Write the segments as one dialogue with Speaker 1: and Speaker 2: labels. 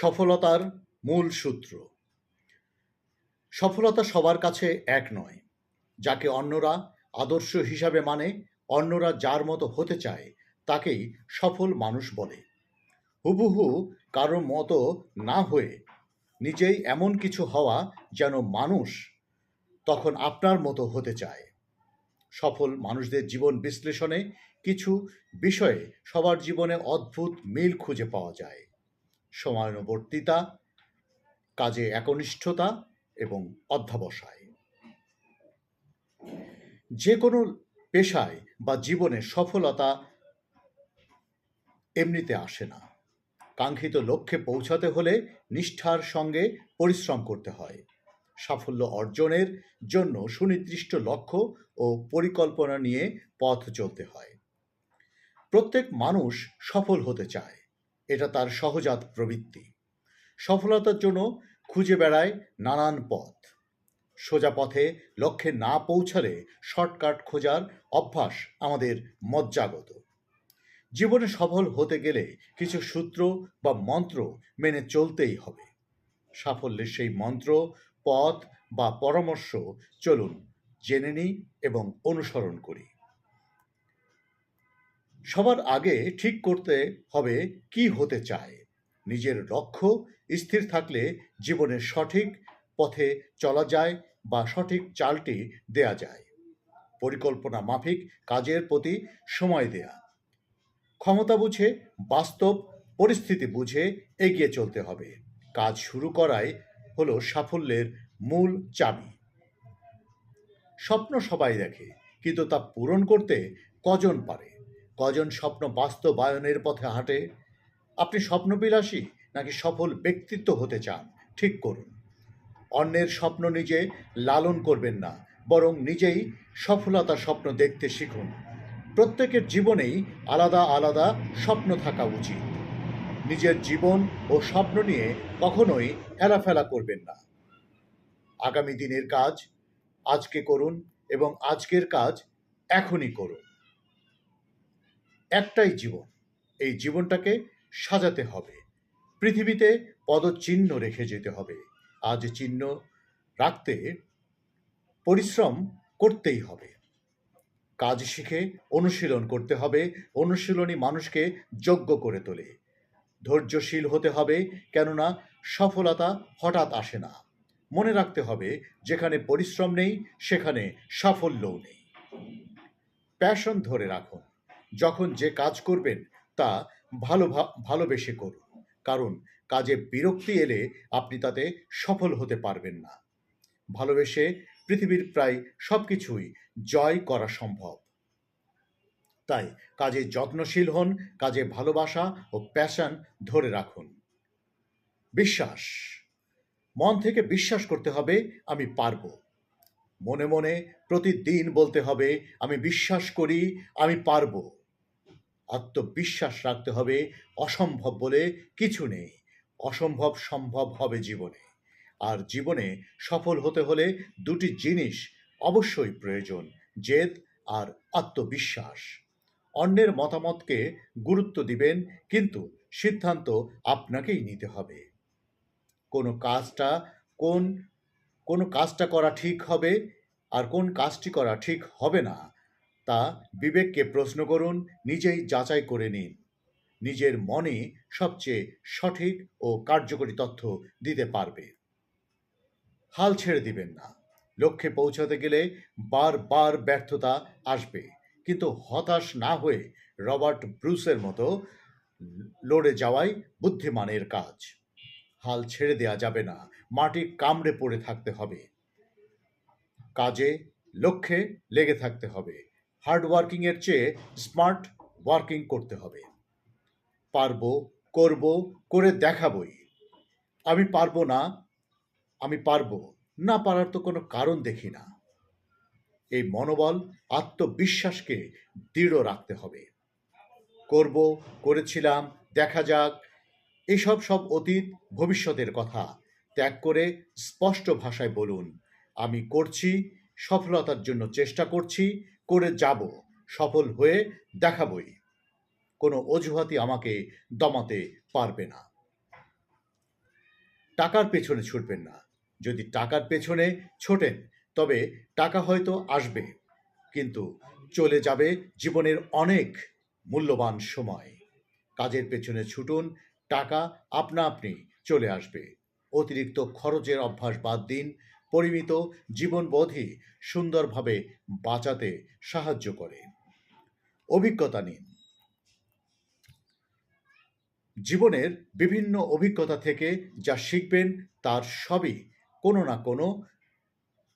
Speaker 1: সফলতার মূল সূত্র। সফলতা সবার কাছে এক নয়, যাকে অন্যরা আদর্শ হিসাবে মানে অন্যরা যার মতো হতে চায়, তাকেই সফল মানুষ বলে। হুবহু কারও মতো না হয়ে নিজেই এমন কিছু হওয়া যেন মানুষ তখন আপনার মতো হতে চায়। সফল মানুষদের জীবন বিশ্লেষণে কিছু বিষয়ে সবার জীবনে অদ্ভুত মিল খুঁজে পাওয়া যায়। সময়ানুবর্তিতা কাজে একনিষ্ঠতা এবং অধ্যাবসায়। যে কোনো পেশায় বা জীবনে সফলতা এমনিতে আসে না। কাঙ্ক্ষিত লক্ষ্যে পৌঁছাতে হলে নিষ্ঠার সঙ্গে পরিশ্রম করতে হয়। সাফল্য অর্জনের জন্য সুনির্দিষ্ট লক্ষ্য ও পরিকল্পনা নিয়ে পথ চলতে হয়। প্রত্যেক মানুষ সফল হতে চায়। এটা তার সহজাত প্রবৃত্তি। সফলতার জন্য খুঁজে বেড়ায় নানান পথ। সোজা পথে লক্ষ্যে না পৌঁছালে শর্টকাট খোঁজার অভ্যাস আমাদের মজ্জাগত। জীবনে সফল হতে গেলে কিছু সূত্র বা মন্ত্র মেনে চলতেই হবে। সাফল্যের সেই মন্ত্র, পথ বা পরামর্শ চলুন, জেনে নিই এবং অনুসরণ করি। সবার আগে ঠিক করতে হবে কি হতে চায়। নিজের লক্ষ্য স্থির থাকলে জীবনের সঠিক পথে চলা যায় বা সঠিক চালটি দেয়া যায়। পরিকল্পনা মাফিক কাজের প্রতি সময় দেয়া। ক্ষমতা বুঝে, বাস্তব পরিস্থিতি বুঝে এগিয়ে চলতে হবে। কাজ শুরু করাই হলো সাফল্যের মূল চাবি। স্বপ্ন সবাই দেখে, কিন্তু তা পূরণ করতে কজন পারে? কজন স্বপ্ন বাস্তবায়নের পথে হাঁটে? আপনি স্বপ্নবিলাসী নাকি সফল ব্যক্তিত্ব হতে চান? ঠিক করুন। অন্যের স্বপ্ন নিজে লালন করবেন না, বরং নিজেই সফলতার স্বপ্ন দেখতে শিখুন। প্রত্যেকের জীবনেই আলাদা আলাদা স্বপ্ন থাকা উচিত। নিজের জীবন ও স্বপ্ন নিয়ে কখনোই হেলাফেলা করবেন না। আগামী দিনের কাজ আজকে করুন এবং আজকের কাজ এখনই করুন। একটাই জীবন, এই জীবনটাকে সাজাতে হবে। পৃথিবীতে পদচিহ্ন রেখে যেতে হবে। আজ চিহ্ন রাখতে পরিশ্রম করতেই হবে। কাজ শিখে অনুশীলন করতে হবে। অনুশীলনী মানুষকে যোগ্য করে তোলে। ধৈর্যশীল হতে হবে, কেননা সফলতা হঠাৎ আসে না। মনে রাখতে হবে, যেখানে পরিশ্রম নেই, সেখানে সাফল্যও নেই। প্যাশন ধরে রাখুন। যখন যে কাজ করবেন, তা ভালো ভালোবেসে করুন। কারণ কাজে বিরক্তি এলে আপনি তাতে সফল হতে পারবেন না। ভালোবেসে পৃথিবীর প্রায় সব কিছুই জয় করা সম্ভব। তাই কাজে যত্নশীল হন, কাজে ভালোবাসা ও প্যাশন ধরে রাখুন। বিশ্বাস। মন থেকে বিশ্বাস করতে হবে, আমি পারব। মনে মনে প্রতিদিন বলতে হবে, আমি বিশ্বাস করি, আমি পারব। আত্মবিশ্বাস রাখতে হবে। অসম্ভব বলে কিছু নেই। অসম্ভব সম্ভব হবে জীবনে। আর জীবনে সফল হতে হলে দুটি জিনিস অবশ্যই প্রয়োজন, জেদ আর আত্মবিশ্বাস। অন্যের মতামতকে গুরুত্ব দিবেন, কিন্তু সিদ্ধান্ত আপনাকেই নিতে হবে। কোনো কাজটা কোন কোন কাজটা করা ঠিক হবে আর কোন কাজটি করা ঠিক হবে না তা বিবেককে প্রশ্ন করুন, নিজেই যাচাই করে নিন। নিজের মনে সবচেয়ে সঠিক ও কার্যকরী তথ্য দিতে পারবে। হাল ছেড়ে দিবেন না। লক্ষ্যে পৌঁছাতে গেলে বারবার ব্যর্থতা আসবে। কিন্তু হতাশ না হয়ে রবার্ট ব্রুসের মতো লড়ে যাওয়াই বুদ্ধিমানের কাজ। হাল ছেড়ে দেয়া যাবে না। মাটি কামড়ে পড়ে থাকতে হবে। কাজে, লক্ষ্যে লেগে থাকতে হবে। হার্ড ওয়ার্কিংয়ের চেয়ে স্মার্ট ওয়ার্কিং করতে হবে। পারব, করব, করে দেখাবই। আমি পারব না, আমি পারব। না পারার তো কোনো কারণ দেখি না। এই মনোবল, আত্মবিশ্বাসকে দৃঢ় রাখতে হবে। করব, করেছিলাম, দেখা যাক। এসব সব অতীত, ভবিষ্যতের কথা। ত্যাগ করে স্পষ্ট ভাষায় বলুন, আমি করছি, সফলতার জন্য চেষ্টা করছি করে যাব, সফল হয়ে দেখাবই। কোনো অজুহাতই আমাকে দমাতে পারবে না। টাকার পেছনে ছুটবেন না। যদি টাকার পেছনে ছোটেন, তবে টাকা হয়তো আসবে, কিন্তু চলে যাবে জীবনের অনেক মূল্যবান সময়। কাজের পেছনে ছুটুন, টাকা আপনা আপনি চলে আসবে। অতিরিক্ত খরচের অভ্যাস বাদ দিন পরিমিত জীবনবোধই সুন্দরভাবে বাঁচাতে সাহায্য করে। অভিজ্ঞতা নিন। জীবনের বিভিন্ন অভিজ্ঞতা থেকে যা শিখবেন তার সবই কোনো না কোনো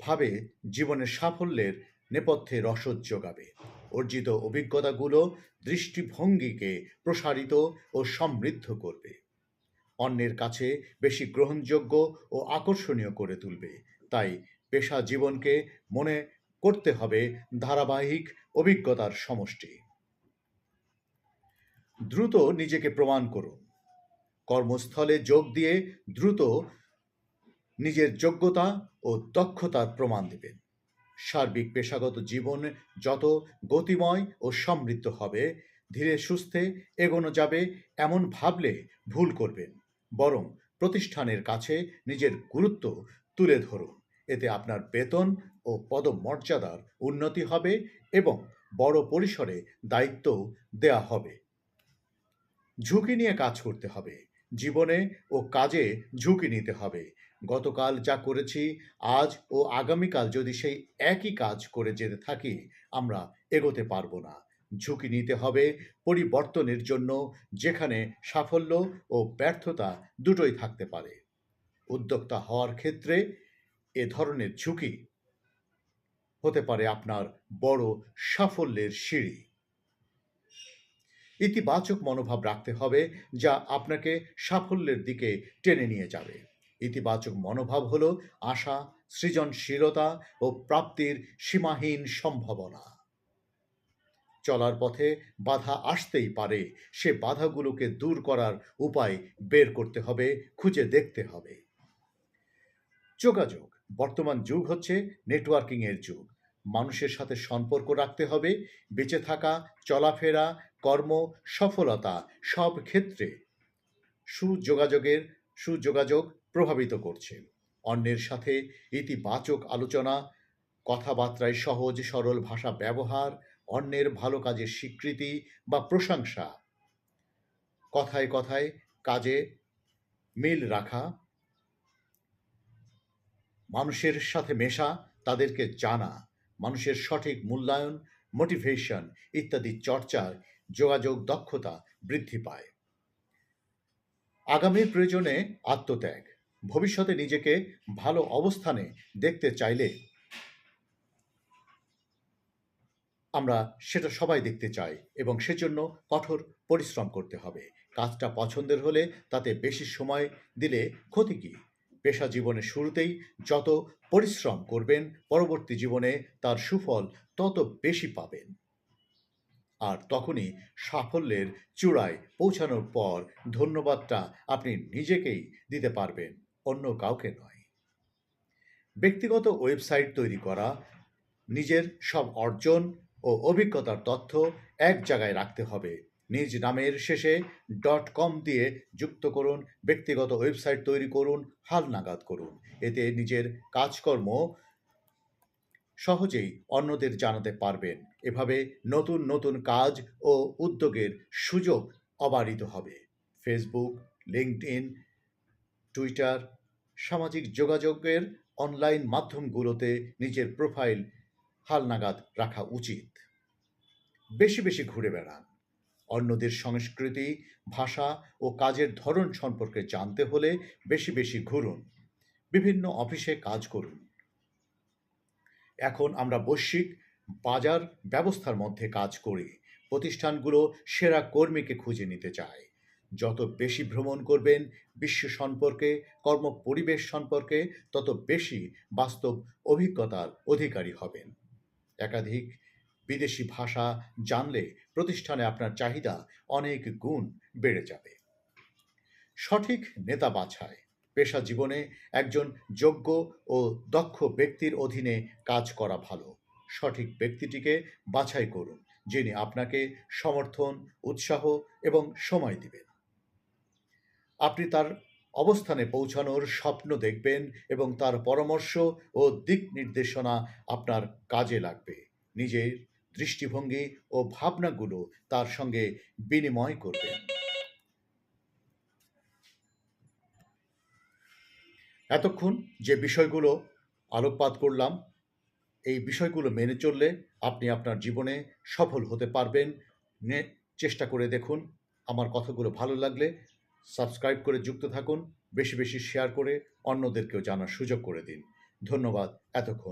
Speaker 1: ভাবে জীবনের সাফল্যের নেপথ্যে রসদ যোগাবে। অর্জিত অভিজ্ঞতাগুলো দৃষ্টিভঙ্গিকে প্রসারিত ও সমৃদ্ধ করবে। অন্যের কাছে বেশি গ্রহণযোগ্য ও আকর্ষণীয় করে তুলবে। তাই পেশা জীবনকে মনে করতে হবে ধারাবাহিক অভিজ্ঞতার সমষ্টি। দ্রুত নিজেকে প্রমাণ করুন। কর্মস্থলে যোগ দিয়ে দ্রুত নিজের যোগ্যতা ও দক্ষতার প্রমাণ দেবেন। সার্বিক পেশাগত জীবন যত গতিময় ও সমৃদ্ধ হবে, ধীরে সুস্থে এগোনো যাবে এমন ভাবলে ভুল করবেন, বরং প্রতিষ্ঠানের কাছে নিজের গুরুত্ব তুলে ধরুন। এতে আপনার বেতন ও পদমর্যাদার উন্নতি হবে এবং বড় পরিসরে দায়িত্ব দেয়া হবে। ঝুঁকি নিয়ে কাজ করতে হবে। জীবনে ও কাজে ঝুঁকি নিতে হবে। গতকাল যা করেছি, আজ ও আগামীকাল যদি সেই একই কাজ করে যেতে থাকি, আমরা এগোতে পারব না। ঝুঁকি নিতে হবে পরিবর্তনের জন্য, যেখানে সাফল্য ও ব্যর্থতা দুটোই থাকতে পারে। উদ্যোক্তা হওয়ার ক্ষেত্রে এ ধরনের ঝুঁকি হতে পারে আপনার বড় সাফল্যের সিঁড়ি। ইতিবাচক মনোভাব রাখতে হবে যা আপনাকে সাফল্যের দিকে টেনে নিয়ে যাবে। ইতিবাচক মনোভাব হলো আশা, সৃজনশীলতা ও প্রাপ্তির সীমাহীন সম্ভাবনা। চলার পথে বাধা আসতেই পারে, সে বাধাগুলোকে দূর করার উপায় বের করতে হবে, খুঁজে দেখতে হবে। যোগাযোগ বর্তমান যুগ হচ্ছে নেটওয়ার্কিংয়ের যুগ। মানুষের সাথে সম্পর্ক রাখতে হবে, বেঁচে থাকা, চলাফেরা, কর্ম, সফলতা সব ক্ষেত্রে সুযোগাযোগের, সুযোগাযোগ প্রভাবিত করছে। অন্যের সাথে ইতিবাচক আলোচনা, কথাবার্তায় সহজ, সরল ভাষা ব্যবহার, অন্যের ভালো কাজের স্বীকৃতি বা প্রশংসা। কথায় কথায় কাজে মিল রাখা মানুষের সাথে মেশা, তাদেরকে জানা, মানুষের সঠিক মূল্যায়ন মোটিভেশন ইত্যাদি চর্চার যোগাযোগ দক্ষতা বৃদ্ধি পায়। আগামীর প্রয়োজনে আত্মত্যাগ, ভবিষ্যতে নিজেকে ভালো অবস্থানে দেখতে চাইলে আমরা সেটা সবাই দেখতে চাই এবং সেজন্য কঠোর পরিশ্রম করতে হবে। কাজটা পছন্দের হলে তাতে বেশি সময় দিলে ক্ষতি কী? পেশা জীবনের শুরুতেই যত পরিশ্রম করবেন, পরবর্তী জীবনে তার সুফল তত বেশি পাবেন। আর তখনই সাফল্যের চূড়ায় পৌঁছানোর পর ধন্যবাদটা আপনি নিজেকেই দিতে পারবেন, অন্য কাউকে নয়। ব্যক্তিগত ওয়েবসাইট তৈরি করা, নিজের সব অর্জন ও অভিজ্ঞতার তথ্য এক জায়গায় রাখতে হবে। নিজ নামের শেষে ডট কম দিয়ে যুক্ত করুন, ব্যক্তিগত ওয়েবসাইট তৈরি করুন, হাল নাগাদ করুন। এতে নিজের কাজকর্ম সহজেই অন্যদের জানাতে পারবেন। এভাবে নতুন নতুন কাজ ও উদ্যোগের সুযোগ অবারিত হবে। ফেসবুক লিঙ্কডইন টুইটার সামাজিক যোগাযোগের অনলাইন মাধ্যমগুলোতে নিজের প্রোফাইল হালনাগাদ রাখা উচিত। বেশি বেশি ঘুরে বেড়ান। অন্যদের সংস্কৃতি, ভাষা ও কাজের ধরন সম্পর্কে জানতে হলে বেশি বেশি ঘুরুন। বিভিন্ন অফিসে কাজ করুন। এখন আমরা বৈশ্বিক বাজার ব্যবস্থার মধ্যে কাজ করি। প্রতিষ্ঠানগুলো সেরা কর্মীকে খুঁজে নিতে চায়। যত বেশি ভ্রমণ করবেন, বিশ্ব সম্পর্কে, কর্ম পরিবেশ সম্পর্কে, তত বেশি বাস্তব অভিজ্ঞতার অধিকারী হবেন। একাধিক বিদেশি ভাষা জানলে প্রতিষ্ঠানে আপনার চাহিদা অনেক গুণ বেড়ে যাবে। সঠিক নেতা বাছাই পেশা জীবনে একজন যোগ্য ও দক্ষ ব্যক্তির অধীনে কাজ করা ভালো। সঠিক ব্যক্তিটিকে বাছাই করুন, যিনি আপনাকে সমর্থন, উৎসাহ এবং সময় দিবেন। আপনি তার অবস্থানে পৌঁছানোর স্বপ্ন দেখবেন এবং তার পরামর্শ ও দিক নির্দেশনা আপনার কাজে লাগবে। নিজের দৃষ্টিভঙ্গি ও ভাবনাগুলো তার সঙ্গে বিনিময় করবেন এতক্ষণ যে বিষয়গুলো আলোকপাত করলাম, এই বিষয়গুলো মেনে চললে আপনি আপনার জীবনে সফল হতে পারবেন। চেষ্টা করে দেখুন। আমার কথাগুলো ভালো লাগলে সাবস্ক্রাইব করে যুক্ত থাকুন। বেশি বেশি শেয়ার করে অন্যদেরকেও জানার সুযোগ করে দিন। ধন্যবাদ এতক্ষণ।